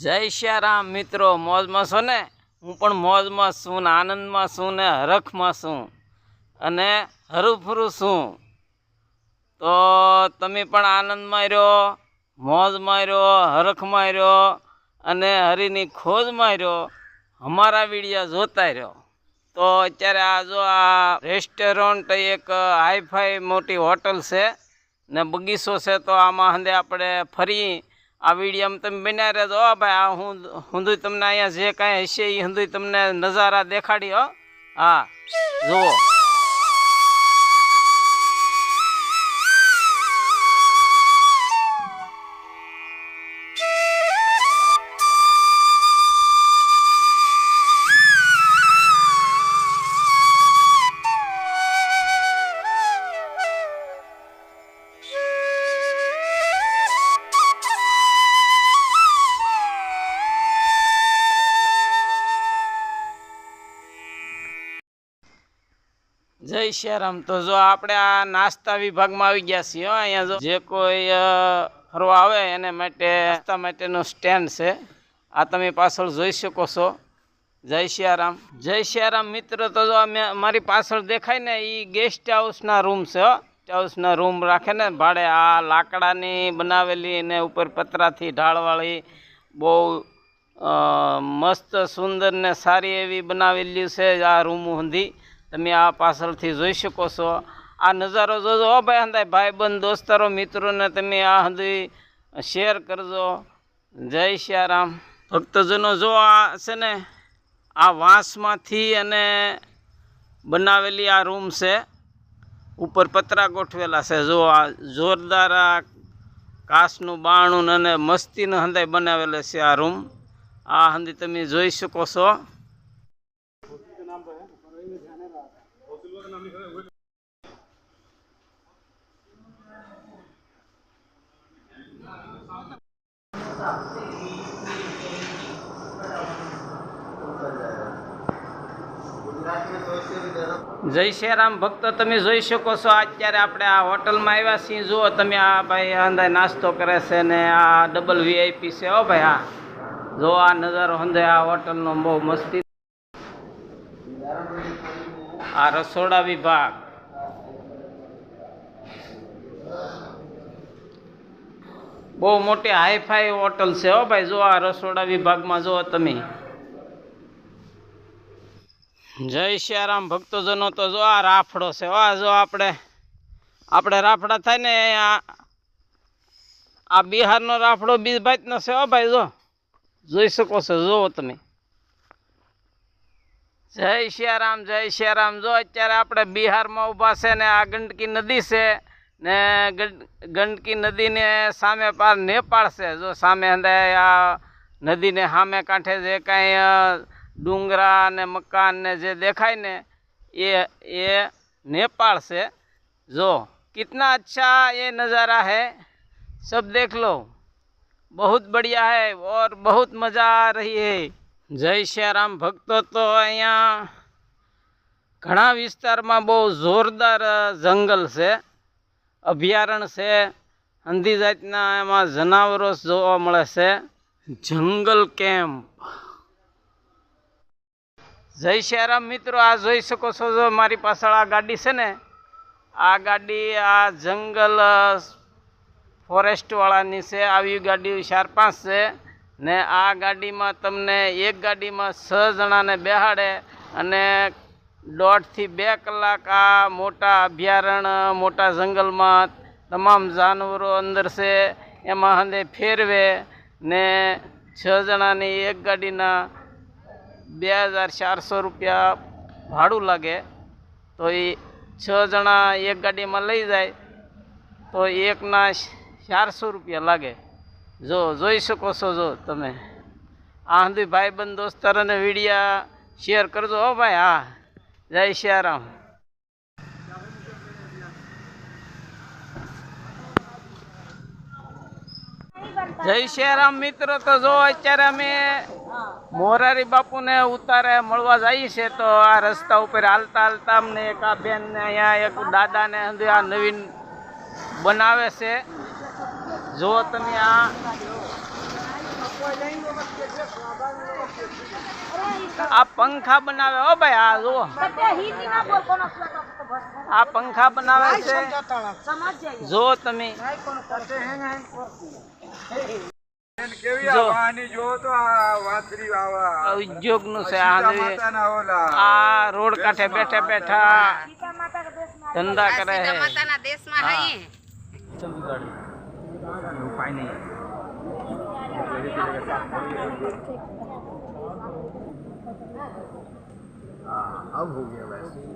જય શ્યારામ મિત્રો, મોજમાં છો ને? હું પણ મોજમાં છું ને, આનંદમાં છું ને, હરખમાં છું અને હરુફરું છું. તો તમે પણ આનંદમાં રહ્યો, મોજમાં રહ્યો, હરખમાં રહ્યો અને હરીની ખોજમાં રહ્યો, અમારા વિડીયા જોતા રહ્યો. તો અત્યારે આ જો આ રેસ્ટોરન્ટ એક હાઈફાઈ મોટી હોટલ છે ને બગીચો છે, તો આમાં હંદે આપણે ફરી આ વિડીયોમાં તમે બન્યા રહેજો, હો ભાઈ. આ હું, હુંદુય તમને અહીંયા જે કાંઈ હશે એ હુંદુય તમને નજારા દેખાડી, હો. હા, જુઓ. જય શ્યારામ તો જો આપણે આ નાસ્તા વિભાગમાં આવી ગયા છીએ. અહીંયા જો જે કોઈ ફરવા આવે એને માટે નાસ્તા માટેનું સ્ટેન્ડ છે. આ તમે પાછળ જોઈ શકો છો. જય શ્યારામ. જય શ્યારામ મિત્ર, તો જો મારી પાછળ દેખાય ને એ ગેસ્ટ હાઉસના રૂમ છે ગેસ્ટ હાઉસના રૂમ રાખે ને, ભાડે આ લાકડાની બનાવેલી ને ઉપર પતરાથી ઢાળવાળી બહુ મસ્ત, સુંદર ને સારી એવી બનાવેલી છે આ રૂમ સુધી તમે આ પાછળથી જોઈ શકો છો. આ નજારો જોજો ભાઈ હંધાય ભાઈબંધ, દોસ્તારો, મિત્રોને તમે આ હંધી શેર કરજો. જય શ્યારામ. ભક્તજનો, જો આ છે ને, આ વાંસમાંથી અને બનાવેલી આ રૂમ છે, ઉપર પતરા ગોઠવેલા છે. જો આ જોરદાર આ કાસનું બાણું અને મસ્તીનું હંધાય બનાવેલો છે આ રૂમ. આ હંધી તમે જોઈ શકો છો. જય શ્રીરામ ભક્તો, તમે જોઈ શકો છો, અત્યારે આપણે આ હોટલમાં આવ્યા છીએ. જુઓ તમે આ ભાઈ અંદર નાસ્તો કરે છે ને આ ડબલ વીઆઈપી છે હો ભાઈ, હા. જો આ નજારો હંદે આ હોટલનો બહુ મસ્તી. આ રસોડા વિભાગ. બહુ મોટી હાઈફાઈ હોટલ છે હો ભાઈ. જો આ રસોડા વિભાગમાં જો તમે. જય શ્યારામ ભક્તજનો, તો જો આ રાફડો છે આ જો આપણે આપણે રાફડા થાય ને આ બિહારનો રાફડો બીજ ભાતનો છે હો ભાઈ, જો. જોઈ શકો છો, જુઓ તમે. જય શ્યારામ જય શ્યારામ. જો અત્યારે આપણે બિહારમાં ઊભા છે ને આ ગંડકી નદી છે ને ગંડ- ગંડકી નદીને સામે પાર નેપાળ છે જો સામે અંદર આ નદીને સામે કાંઠે જે કાંઈ અ, ડુંગરા ને મકાન ને જે દેખાય ને એ એ नेपाल से जो कितना अच्छा ये नज़ारा है सब देख लो बहुत बढ़िया है और बहुत मज़ा आ रही है જય શ્યારામ ભક્તો તો અહીંયા ઘણા વિસ્તારમાં બહુ જોરદાર અ, જંગલ છે અભયારણ્ય છે. અંધી જાતના એમાં જનાવરો જોવા મળે છે. જંગલ કેમ્પ જય શ્યારામ મિત્રો, આ જોઈ શકો છો જો મારી પાછળ આ ગાડી છે ને. આ ગાડી આ જંગલ ફોરેસ્ટવાળાની છે. આવી ગાડી ચાર પાંચ છે ને આ ગાડીમાં તમને એક ગાડીમાં છ જણાને બેહાડે અને દોઢથી બે કલાક આ મોટા અભયારણ્ય મોટા જંગલમાં તમામ જાનવરો અંદર છે, એમાં હંદે ફેરવે ને છ જણાની એક ગાડીના બે હજાર ચારસો રૂપિયા ભાડું લાગે. તો એ છ જણા એક ગાડીમાં લઈ જાય, તો એકના ચારસો રૂપિયા લાગે. જો જોઈ શકો છો જો તમે. આ હંધી ભાઈબંધ દોસ્તારોને વિડીયા શેર કરજો હો ભાઈ, હા. જય શિયારામ. જય શ્યારામ મિત્રો, તો જો અત્યારે અમે મોરારી બાપુને ઉતારે મળવા જઈએ છે, તો આ રસ્તા ઉપર હાલતા હાલતા અમને એક આ બેન ને અહીંયા એક દાદાને આ નવીન બનાવે છે. જો તમે આ આ પંખા બનાવે હો ભાઈ આ જુઓ. આ પંખા બનાવે છે. જો તમે. કેવી જો. આવવાની જો તો આ વાંદરી આવા ઉદ્યોગનું છે આ રોડ કાંઠે બેઠા બેઠા. ધંધા કરે છે हाँ, अब हो गया वैसे।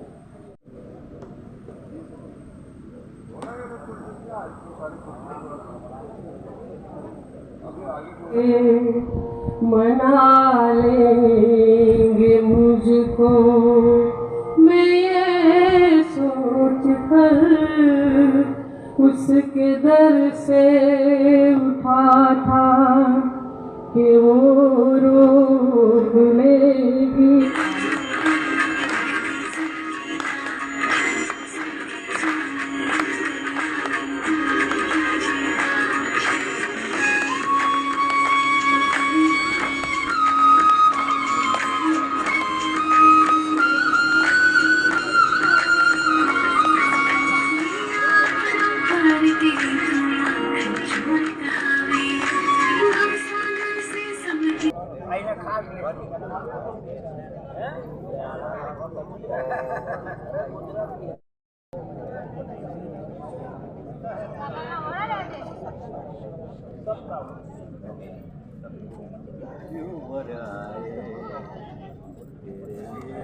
मना लेंगे मुझको। मैं ये सोच कर उसके दर से He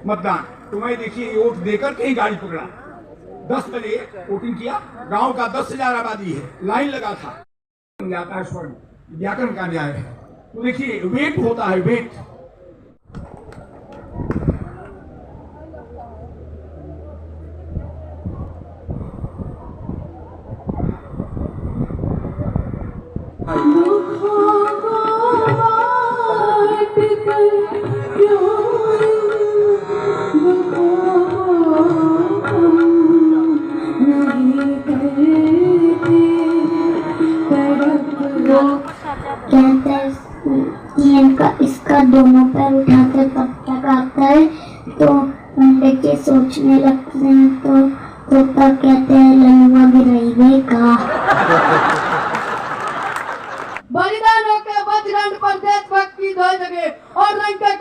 मतदान। तुम्हें देखिए वोट देकर कहीं गाड़ी पकड़ा। दस बजे वोटिंग किया, गाँव का दस हज़ार आबादी है, लाइन लगा था। जाता है स्वर्ण व्याकरण का न्याय है। तो देखिए वेट होता है वेट दुखों को बांट कर क्यों दुखों को हम नहीं करते तड़प कहता है कि इनका इसका दोनों पैर उठाकर पत्ता काटता है तो बच्चे सोचने लगते हैं तो तोता कहते हैं लनुआ गिराई गई का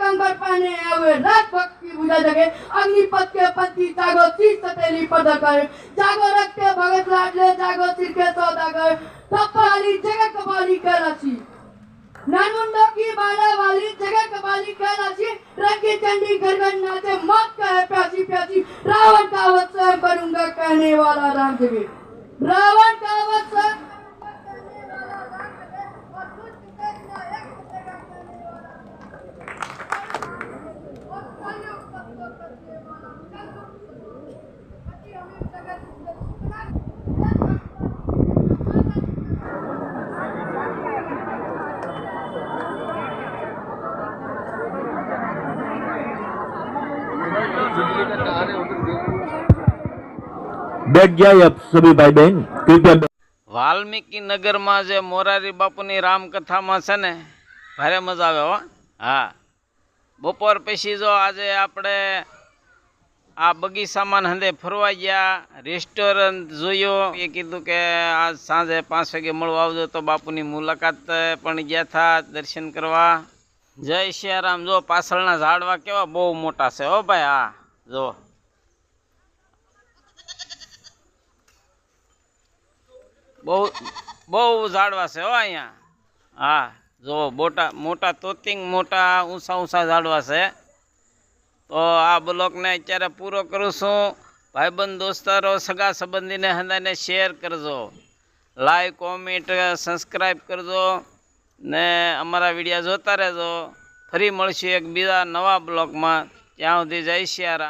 रंग के कंकर पहने हुए राजभक्ति बुझा जगे। अग्निपथ के पति जागो शीश सतेली पद कर। जागो रख के भगत लाडले जागो सिर के सौदागर तप्पाली जगह कबाली के रसी नानमुंडो की बाला वाली जगह कबाली के रसी रंगी चंडी घर घर नाचे, मौत का है प्यासी प्यासी। रावण का स्वयं करूँगा कहने वाला राम रावण का वध બેઠ જાય આપ વાલ્મીકી નગરમાં જે મોરારી બાપુ બાપુની રામકથામાં છે ને, ભારે મજા આવે હો. હા. બપોર પછી જો આજે આપણે આ બગીચામાં હંદે ફરવા ગયા રેસ્ટોરન્ટ જોયો. એ કીધું કે આજ સાંજે પાંચ વાગે મળવા આવજો તો બાપુની મુલાકાત પણ ગયા હતા દર્શન કરવા. જય સિયારામ જો પાછળના ઝાડવા કેવા બહુ મોટા છે હો ભાઈ, હા. જો. બહુ બહુ ઝાડવા છે હો અહીંયા. હા, જો મોટા મોટા તોતિંગ, મોટા ઊંચા ઊંચા ઝાડવા છે. તો આ બ્લોગને અત્યારે પૂરો કરું છું. ભાઈબંધ, દોસ્તારો, સગા સંબંધીને હંદાને શેર કરજો. લાઈક કોમેન્ટ સબસ્ક્રાઈબ કરજો. ને અમારા વીડિયો જોતા રહેજો. ફરી મળશું એક બીજા નવા બ્લોગમાં ત્યાં સુધી જય શિયારા